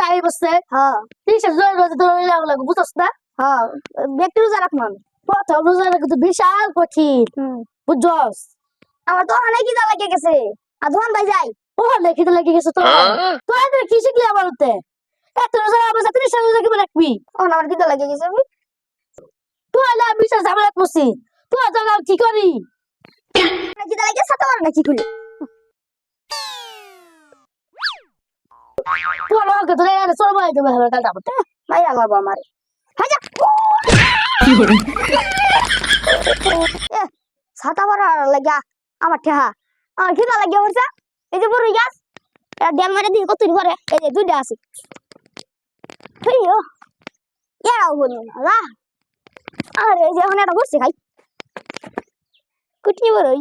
Time বসছে হ্যাঁ তিরিশটা রোজা ধরে লাগল বুঝছ না? হ্যাঁ ব্যক্তি রোজা রাখব প্রথম রোজা কিন্তু বিশাল কঠিন। বুঝছস আমার তো অনেক খিদা লেগে গেছে। আর ধোয়ান ভাই যাই। ও লেখি তো লেগে গেছে তো। তো এদের কি শিখলি আমার হতে এত রোজা আমার সাথে তিরিশটা রোজা কীভাবে রাখবি আমার খিদা লেগে গেছে আমি তুই হলে আমি বিশাল ঝামেলা করছি তুই জানা কি করি খিদা লেগে সাথে পারে না ছাতা পারা লাগা আমার ঠেহা। আমার খিদা লাগে হচ্ছে এই যে বড় গাছ এটা ড্যাম মারে দিয়ে কত করে এই যে দুইটা আছে। এরাও বলি না আরে এই যে এখন এটা বসছে খাই কুটি বড়ই।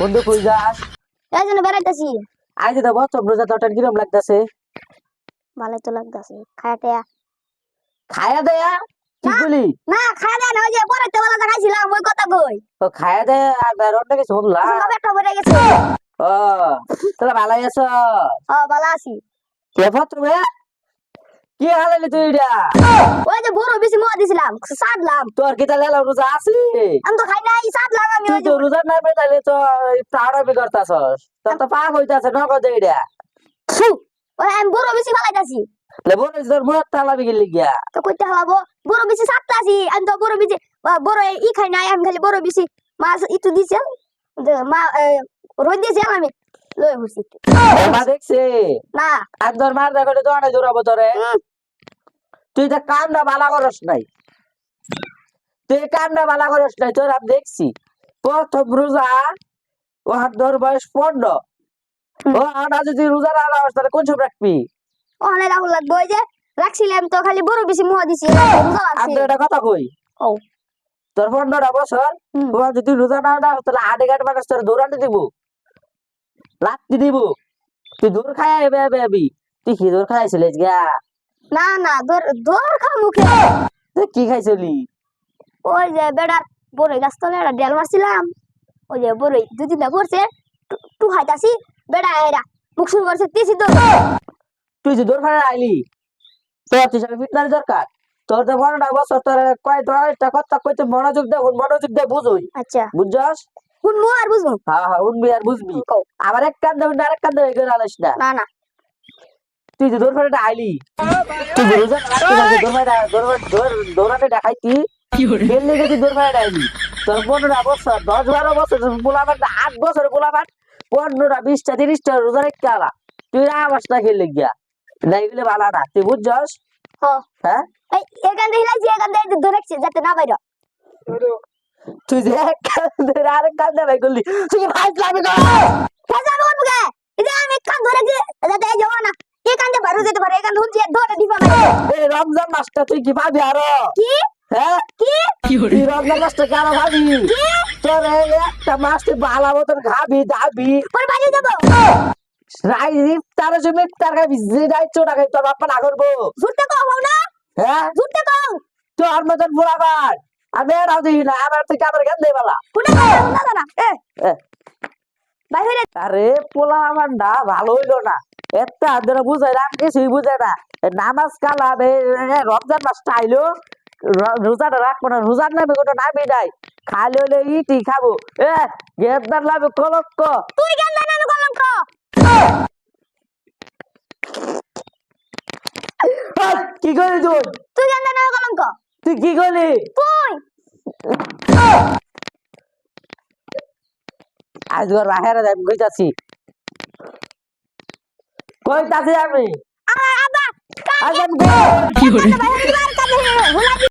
বন্ধু কই যাস এই জন্য বেড়াইতেছি আজ তো প্রথম রোজা তোটার কিরম লাগতাছে ভালো তো লাগতেছে খায়া দেয়া কি বলি না খায়া দেয় না ওই যে বেলা দেখাইছিলাম ওই কথা কই তো খায়া দেয়া আর রান্না কিছু পেটটা ভরে গেছে ও তাহলে ভালো আছো? ও ভালো আছি। কে তুমি কি হালাইলি তুই এটা ওই যে বড় বেশি মোয়া দিছিলাম সাদলাম তোর কি তাহলে রোজা আসলি আমি তো খাই নাই সাদলাম আমি তুই তো তো তাড়াবি করতাছস তোর তো পাপ হইতাছে নগদ এটা ফু, ওই আমি বড় বেশি ফালাইতাছি লেবন তোর মুখ তালাবি গেলি গিয়া। তো কইতে হব বড় বেশি সাততাছি আমি তো বড় বেশি বড় ই খাই নাই আমি খালি বড় বেশি মাছ ইটু দিছে। যে মা রই দিয়েছে আমি লই বসি মা দেখছে। না আর তোর মার দেখো তো জোরাবো তোরে তুই তো কামটা বালা করস নাই। তুই কামটা বালা করস নাই তোর আমি দেখছি। প্রথম রোজা ও হাত ধর বয়স পনেরো। ও আনা যদি রোজা না লাগাস তাহলে কোন সব রাখবি? ওখানে রাহুল লাগবে ওই যে রাখছিলাম তো খালি বড় বেশি মোয়া দিছি এটা কথা কই? ও। তোর পনেরোটা বছর ও যদি রোজা না তাহলে হাটে ঘাট মানুষ তোর দৌড়াতে দিব। লাত্তি দিব। তুই দূর খাই এবে এবে তুই কি দূর খাইছিলিস গা? না না দর দর খা মুখে। তুই কি খাইছিলি? ওই যে বেড়ার বড়ই গাছ তলে একটা ডেল মারছিলাম। ওই যে বড়ই দুই তিনটা পড়ছে টু বেড়া এরা মুখ শুরু করছে তিসি তুই যে দূর খাই আইলি তোর তুই ফিটনারি দরকার। তোর তো পনেরোটা বছর তোর কয়টা কথা কইতে মনোযোগ দে মনোযোগ দে বুঝুই। আচ্ছা। বুঝছস? শুনব আর বুঝব। হ্যাঁ হ্যাঁ উঠবি আর বুঝবি। আবার এক কান দেবেন আরেক কান দেবে করে আলিস না। না না। তুই যে দৌড়ফাটা আইলি তুই দৌড়াতে দেখাইতি খেললে গেছি দৌড় আইলি। তোর পনেরোটা বছর দশ বারো বছর পোলাপাট আট বছর পোলাপাট পনেরোটা বিশটা তিরিশটা রোজা রেখে আলা। তুই আবাসটা খেললে গিয়া না এগুলো ভালো না। তুই বুঝছস? হ। হ্যাঁ? এখান থেকে এখান থেকে ধরেছি যাতে না বাইর। তুই যে এক কান ধরে আরেক কান দেবে করলি তুই ভাই বল এই আমি কান যাতে এই যাওয়া না থেকে বাইরে যেতে পারে এখান থেকে ধরে দিবা না। এই রমজান মাসটা তুই কি পাবি আরও? কি? হ্যাঁ? কি? কি তুই রমজান মাসটা কেন খাবি তোর এই একটা মাস তুই ভালো মতন খাবি দাবি। পরে বাইরে যাব রাই ইফতার জন্য ইফতার খাবি যে রাইত চোটা খাই তোর বাপ্পা না করব। ঝুটতে কও না। হ্যাঁ? ঝুটতে কও তোর মতন বুড়াবার আমি দিই না আমার থেকে আমার জ্ঞান দেই বলা। কোনে না না না। এ এ। হইলে আরে পোলা আমার না ভালো হইল না। একটা আদরা বুঝাই না কিছুই বুঝে না। নামাজ কালাম রমজান মাসটা আইলো র- রোজাটা রাখব না রোজার নামে কোনো নামই নাই। খালি হলে ইটি খাব। এ গেন্দার নামে কলঙ্ক। তুই জানা আমি কলঙ্ক? কি করলি তুই তুই কেন জানা আমি কলঙ্ক তুই কি করলি? আজ ওর রাহেরা আমি আমার আব্বা আজ আমি কই- কি hore